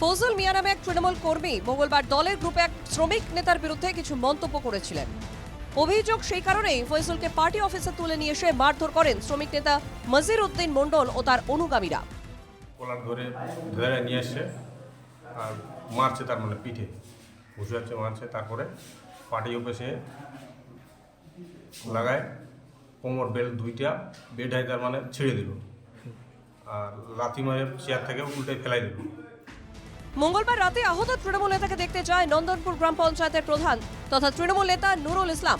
ফজল মিয়া নামে এক তৃণমূল কর্মী মঙ্গলবার দলের গ্রুপে এক শ্রমিক নেতার বিরুদ্ধে কিছু মন্তব্য করেছিলেন। অভিযোগ সেই কারণেই ফয়সলকে পার্টি অফিসে তুলে নিয়ে এসে মারধর করেন শ্রমিক নেতা মজির উদ্দিন মণ্ডল ও তার অনুগামীরা। কলার ধরে ধরে নিয়ে এসে আর মারছে তার মানে পিঠে। বসে যাচ্ছে মারছে, তারপরে পার্টি অফিসে লাগায়, কোমর বেল্ট দুইটা বেড হাই তার মানে ছেড়ে দিল। আর লাথি মারে চেয়ার থেকে উল্টে ফেলাই দিল। মঙ্গলবার রাতে আহত তৃণমূল নেতাকে দেখতে যায় নন্দনপুর গ্রাম পঞ্চায়েতের প্রধান তথা তৃণমূল নেতা নুরুল ইসলাম।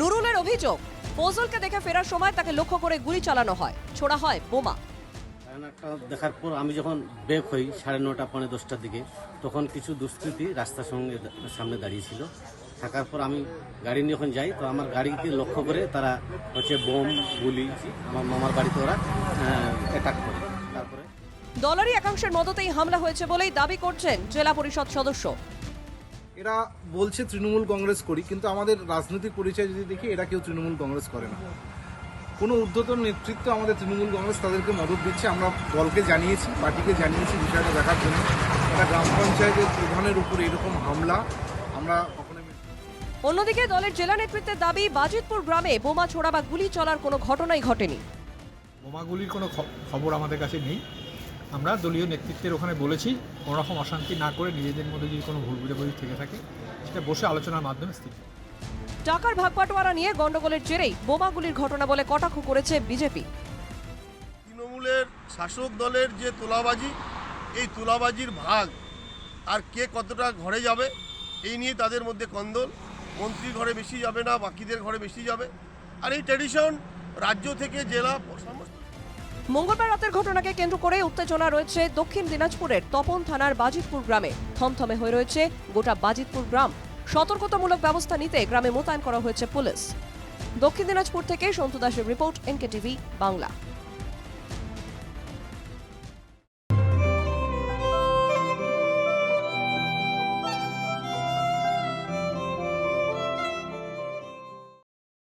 নুরুলের অভিযোগ, ফজলকে দেখে ফেরার সময় তাকে লক্ষ্য করে গুলি চালানো হয়। ছোড়া হয় বোমা। দেখার পর আমি যখন বেক হই সাড়ে নটা, পৌনে দশটার দিকে, তখন কিছু দুষ্কৃতী রাস্তার সঙ্গে সামনে দাঁড়িয়েছিল থাকার পর আমি গাড়ি নিয়ে যখন যাই, তো আমার গাড়িকে লক্ষ্য করে তারা হচ্ছে বোম, গুলি, আমার মামার বাড়িতে ওরা অ্যাটাক করে। দলেরই একাংশের মদতেই হামলা হয়েছে বলেই দাবি করছেন জেলা পরিষদ সদস্য। এরা বলছে তৃণমূল কংগ্রেস করি কিন্তু আমাদের রাজনৈতিক পরিচয় যদি দেখি এরা কেউ তৃণমূল কংগ্রেস করে না। কোনো ঊর্ধ্বতন নেতৃত্ব আমাদের তৃণমূল কংগ্রেস তাদেরকে মদত দিচ্ছে আমরা দলকে জানিয়েছি পার্টিকে জানিয়েছি বিষয়টা দেখার জন্য। একটা গ্রাম পঞ্চায়েতের প্রধানের উপর এরকম হামলা আমরা অন্যদিকে দলের জেলা নেতৃত্বের দাবি বাজিতপুর গ্রামে বোমা ছোড়া বা গুলি চলার কোনো ঘটনাই ঘটেনি। বোমাগুলির কোনো খবর আমাদের কাছে নেই। আমরা দলীয় নেতৃত্বের ওখানে বলেছি কোনো রকম অশান্তি না করে নিজেদের মধ্যে যদি কোনো ভুল বুঝাবুঝি থেকে থাকে সেটা বসে আলোচনার মাধ্যমে স্থির। টাকার ভাগবাটোয়ারা নিয়ে গন্ডগোলের জেরেই বোমাগুলির ঘটনা বলে কটাক্ষ করেছে বিজেপি। তৃণমূলের শাসক দলের যে তোলাবাজি এই তোলাবাজির ভাগ আর কে কতটা ঘরে যাবে এই নিয়ে তাদের মধ্যে কন্দল। মন্ত্রী ঘরে বেশি যাবে না বাকিদের ঘরে বেশি যাবে। আর এই ট্র্যাডিশন রাজ্য থেকে জেলা সমস্ত মঙ্গলবার রাতের ঘটনাকে কেন্দ্র করে উত্তেজনা রয়েছে দক্ষিণ দিনাজপুরের তপন থানার বাজিতপুর গ্রামে। থমথমে হয়ে রয়েছে গোটা বাজিতপুর গ্রাম। সতর্কতামূলক ব্যবস্থা নিতে গ্রামে মোতায়েন করা হয়েছে পুলিশ। দক্ষিণ দিনাজপুর থেকে সন্তু দাসের রিপোর্ট এনকে টিভি বাংলা।